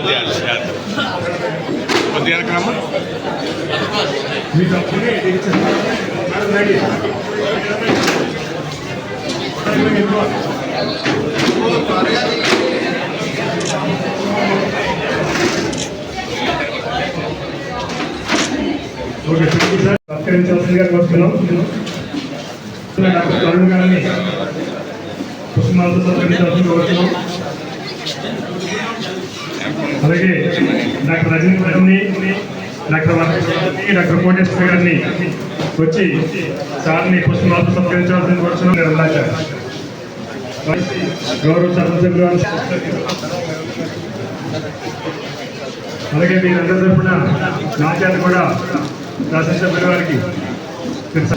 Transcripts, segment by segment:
అదే అదే అదే కొద్దిగా వెనకమ్మా మీకు అప్పుడే ఇచ్చేస్తాను. మేడం, రండి. ఓకే థ్యాంక్ యూ సార్ సత్కరించాల్సిందిగా కోరుతున్నాం డాక్టర్ తరుణ్ గారిని పుష్పమాలతో సత్కరించాల్సిందిగా కోరుతున్నాం అలాగే డాక్టర్ రజనీ గారిని డాక్టర్ వర్షని డాక్టర్ కోటేశ్వర గారిని వచ్చి సార్ని పుష్పమాలతో సత్కరించాల్సిన కోరుతున్నాం నేను ఉన్నాచారు గౌరవ శాసనసభ్యులు అలాగే మీరందరి తరఫున నా చేత కూడా శాసనసభ్యుల వారికి తెలుసా?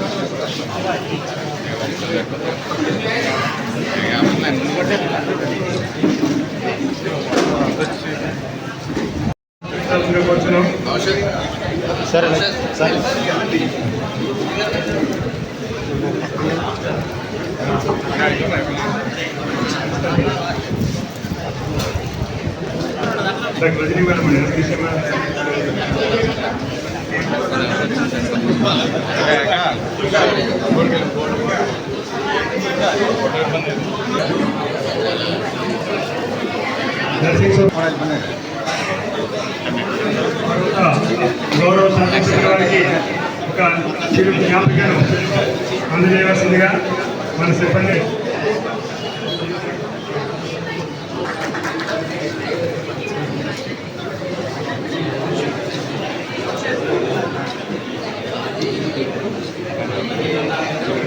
Sir, sir. Terima kasih telah menonton! ఒక చిరు జ్ఞాపికను అందజేయవలసిందిగా మన సిబ్బంది.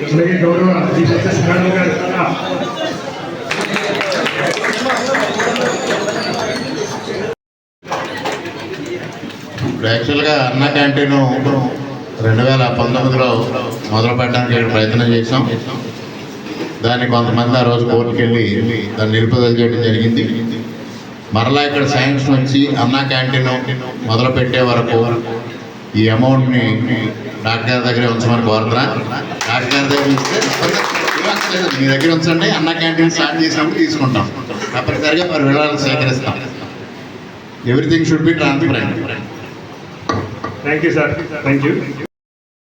అలాగే గౌరవ డిఎస్ఎస్ గారు కూడా ఇప్పుడు యాక్చువల్గా అన్న క్యాంటీన్ రెండు వేల పంతొమ్మిదిలో మొదలు పెట్టడానికి ప్రయత్నం చేసాం దాన్ని కొంతమంది ఆ రోజు కోర్టుకు వెళ్ళి దాన్ని నిలుపుదల చేయడం జరిగింది. మరలా ఇక్కడ శాంక్షన్ వచ్చి అన్నా క్యాంటీన్ మొదలు పెట్టే వరకు ఈ అమౌంట్ని డాక్టర్ గారి దగ్గరే ఉంచమని కోరుతున్నా. డాక్టర్ గారి దగ్గర ఇస్తే మీ దగ్గర ఉంచండి అన్న క్యాంటీన్ స్టార్ట్ చేసినప్పుడు తీసుకుంటాం. తప్పనిసరిగా మరి వివరాలు సేకరిస్తాం. Everything should be transparent thank you sir thank you